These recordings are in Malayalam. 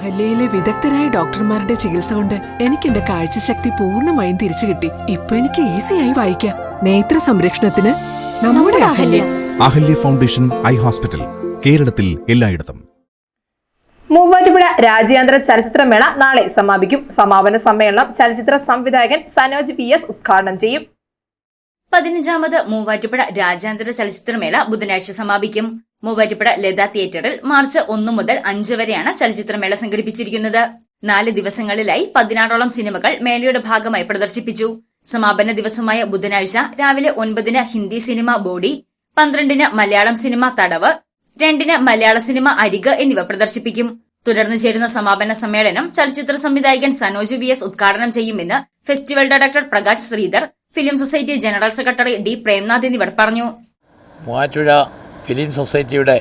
അഹല്യയിലെ വിദഗ്ധരായ ഡോക്ടർമാരുടെ ചികിത്സ കൊണ്ട് എനിക്ക് എന്റെ കാഴ്ചശക്തി പൂർണമായും തിരിച്ചു കിട്ടി. ഇപ്പൊ എനിക്ക് ഈസിയായി വായിക്കാം. നേത്ര സംരക്ഷണത്തിന് നമ്മുടെ Ahalya. Ahalya. Foundation eye hospital കേരളത്തിൽ എല്ലായിടത്തും. മൂവാറ്റുപുഴ രാജ്യാന്തര ചലച്ചിത്രമേള നാളെ സമാപിക്കും. സമാപന സമ്മേളനം ചലച്ചിത്ര സംവിധായകൻ സനോജ് വി എസ് ഉദ്ഘാടനം ചെയ്യും. പതിനഞ്ചാമത് മൂവാറ്റുപുഴ രാജ്യാന്തര ചലച്ചിത്രമേള ബുധനാഴ്ച സമാപിക്കും. മൂവാറ്റുപുഴ ലത തിയേറ്ററിൽ മാർച്ച് ഒന്ന് മുതൽ അഞ്ച് വരെയാണ് ചലച്ചിത്രമേള സംഘടിപ്പിച്ചിരിക്കുന്നത്. നാല് ദിവസങ്ങളിലായി പതിനാറോളം സിനിമകൾ മേളയുടെ ഭാഗമായി പ്രദർശിപ്പിച്ചു. സമാപന ദിവസമായ ബുധനാഴ്ച രാവിലെ ഒൻപതിന് ഹിന്ദി സിനിമ ബോഡി പന്ത്രണ്ടിന് മലയാളം സിനിമ തടവ് രണ്ടിന് മലയാള സിനിമ അരിക് എന്നിവ പ്രദർശിപ്പിക്കും. തുടർന്ന് ചേരുന്ന സമാപന സമ്മേളനം ചലച്ചിത്ര സംവിധായകൻ സനോജ് വി എസ് ഉദ്ഘാടനം ചെയ്യുമെന്ന് festival director Prakash Sridhar film society general secretary D Premnath എന്നിവർ പറഞ്ഞു. ഫിലിം സൊസൈറ്റിയുടെ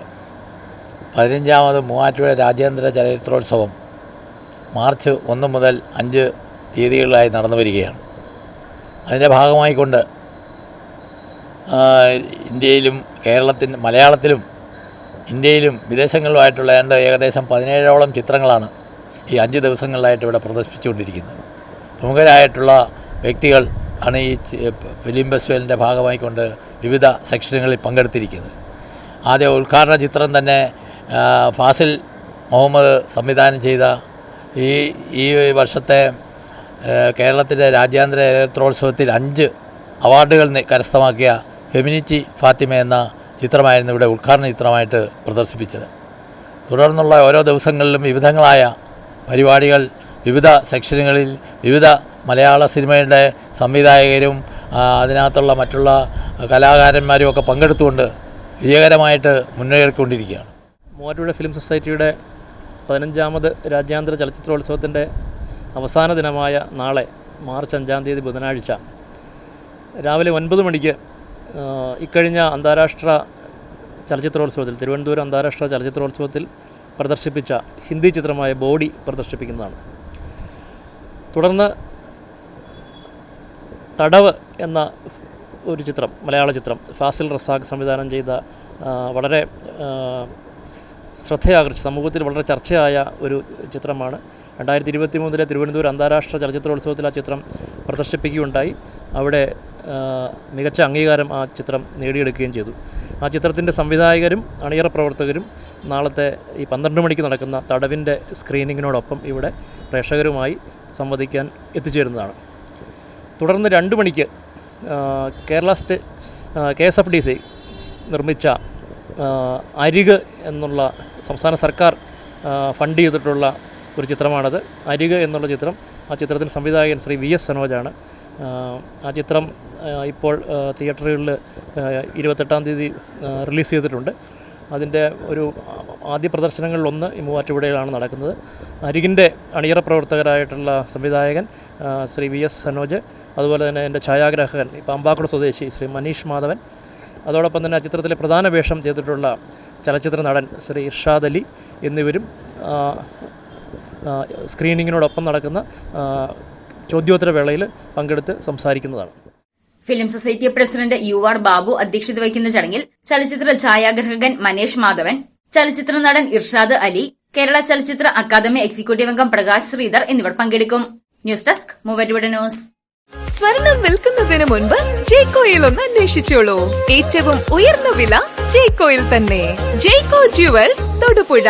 പതിനഞ്ചാമത് മൂവാറ്റുപുഴ രാജ്യാന്തര ചലച്ചിത്രോത്സവം മാർച്ച് ഒന്ന് മുതൽ അഞ്ച് തീയതികളിലായി നടന്നു വരികയാണ്. അതിന്റെ ഭാഗമായി കൊണ്ട് ഇന്ത്യയിലും കേരളത്തിൽ മലയാളത്തിലും ഇന്ത്യയിലും വിദേശങ്ങളിലുമായിട്ടുള്ള രണ്ട് ഏകദേശം പതിനേഴോളം ചിത്രങ്ങളാണ് ഈ അഞ്ച് ദിവസങ്ങളിലായിട്ട് ഇവിടെ പ്രദർശിപ്പിച്ചുകൊണ്ടിരിക്കുന്നത്. പ്രമുഖരായിട്ടുള്ള വ്യക്തികൾ ആണ് ഈ ഫിലിം ഫെസ്റ്റിവലിന്റെ ഭാഗമായിക്കൊണ്ട് വിവിധ സെക്ഷനുകളിൽ പങ്കെടുത്തിരിക്കുന്നത്. ആദ്യ ഉദ്ഘാടന ചിത്രം തന്നെ ഫാസിൽ മുഹമ്മദ് സംവിധാനം ചെയ്ത ഈ ഈ വർഷത്തെ കേരളത്തിന്റെ രാജ്യാന്തര ചലച്ചിത്രോത്സവത്തിൽ അഞ്ച് അവാർഡുകൾ കരസ്ഥമാക്കിയ ഫെമിനിറ്റി ഫാത്തിമ എന്ന ചിത്രമായിരുന്നു ഇവിടെ ഉദ്ഘാടന ചിത്രമായിട്ട് പ്രദർശിപ്പിച്ചത്. തുടർന്നുള്ള ഓരോ ദിവസങ്ങളിലും വിവിധങ്ങളായ പരിപാടികൾ വിവിധ സെക്ഷനുകളിൽ വിവിധ മലയാള സിനിമയുടെ സംവിധായകരും അതിനകത്തുള്ള മറ്റുള്ള കലാകാരന്മാരും ഒക്കെ പങ്കെടുത്തുകൊണ്ട് വിജയകരമായിട്ട് മുന്നേറിക്കൊണ്ടിരിക്കുകയാണ്. മൂവാറ്റുപുഴ ഫിലിം സൊസൈറ്റിയുടെ പതിനഞ്ചാമത് രാജ്യാന്തര ചലച്ചിത്രോത്സവത്തിന്റെ അവസാന ദിനമായ നാളെ മാർച്ച് അഞ്ചാം തീയതി ബുധനാഴ്ച രാവിലെ ഒൻപത് മണിക്ക് ഇക്കഴിഞ്ഞ അന്താരാഷ്ട്ര ചലച്ചിത്രോത്സവത്തിൽ തിരുവനന്തപുരം അന്താരാഷ്ട്ര ചലച്ചിത്രോത്സവത്തിൽ പ്രദർശിപ്പിച്ച ഹിന്ദി ചിത്രമായ ബോഡി പ്രദർശിപ്പിക്കുന്നതാണ്. തുടർന്ന് തടവ് എന്ന ഒരു ചിത്രം മലയാള ചിത്രം. ഫാസിൽ റസാഖ് സംവിധാനം ചെയ്ത വളരെ ശ്രദ്ധയാകർഷിച്ച സമൂഹത്തിൽ വളരെ ചർച്ചയായ ഒരു ചിത്രമാണ്. രണ്ടായിരത്തി ഇരുപത്തി മൂന്നിലെ തിരുവനന്തപുരം അന്താരാഷ്ട്ര ചലച്ചിത്രോത്സവത്തിൽ ആ ചിത്രം പ്രദർശിപ്പിക്കുകയുണ്ടായി. അവിടെ മികച്ച അംഗീകാരം ആ ചിത്രം നേടിയെടുക്കുകയും ചെയ്തു. ആ ചിത്രത്തിന്റെ സംവിധായകരും അണിയറ പ്രവർത്തകരും നാളത്തെ ഈ പന്ത്രണ്ട് മണിക്ക് നടക്കുന്ന തടവിന്റെ സ്ക്രീനിങ്ങിനോടൊപ്പം ഇവിടെ പ്രേക്ഷകരുമായി സംവദിക്കാൻ എത്തിച്ചേരുന്നതാണ്. തുടർന്ന് രണ്ട് മണിക്ക് Kerala state K S F D C നിർമ്മിച്ച അരിക് എന്നുള്ള സംസ്ഥാന സർക്കാർ ഫണ്ട് ചെയ്തിട്ടുള്ള ഒരു ചിത്രമാണത്. അരിക് എന്നുള്ള ചിത്രം ആ ചിത്രത്തിൽ സംവിധായകൻ ശ്രീ വി എസ് സനോജാണ്. ആ, ചിത്രം ഇപ്പോൾ തിയേറ്ററുകളിൽ ഇരുപത്തെട്ടാം തീയതി റിലീസ് ചെയ്തിട്ടുണ്ട്. അതിന്റെ ഒരു ആദ്യ പ്രദർശനങ്ങളിലൊന്ന് മൂവാറ്റുപുഴയിലാണ് നടക്കുന്നത്. അരികിന്റെ അണിയറ പ്രവർത്തകരായിട്ടുള്ള സംവിധായകൻ ശ്രീ വി എസ് സനോജ് അതുപോലെ തന്നെ എന്റെ ഛായാഗ്രാഹകൻ ഈ പാമ്പാക്കുട സ്വദേശി ശ്രീ മനീഷ് മാധവൻ. അതോടൊപ്പം തന്നെ ആ ചിത്രത്തിലെ പ്രധാന വേഷം ചെയ്തിട്ടുള്ള ചലച്ചിത്ര നടൻ ശ്രീ ഇർഷാദ് അലി എന്നിവരും സ്ക്രീനിങ്ങിനോടൊപ്പം നടക്കുന്ന ചോദ്യോത്തര വേളയിൽ പങ്കെടുത്ത് സംസാരിക്കുന്നതാണ്. Film society president U R Babu അധ്യക്ഷത വഹിക്കുന്ന ചടങ്ങിൽ ചലച്ചിത്ര ഛായാഗ്രഹകൻ മനേഷ് മാധവൻ ചലച്ചിത്ര നടൻ ഇർഷാദ് അലി കേരള ചലച്ചിത്ര അക്കാദമി എക്സിക്യൂട്ടീവ് അംഗം പ്രകാശ് ശ്രീധർ എന്നിവർ പങ്കെടുക്കും. News desk Muvattupuzha news. സ്വർണം വിൽക്കുന്നതിന് മുൻപ് ജെയ്ക്കോയിൽ ഒന്ന് അന്വേഷിച്ചോളൂ. ഏറ്റവും ഉയർന്ന വില ജെയ്ക്കോയിൽ തന്നെ. ജെയ്ക്കോ ജുവൽസ് തൊടുപുഴ.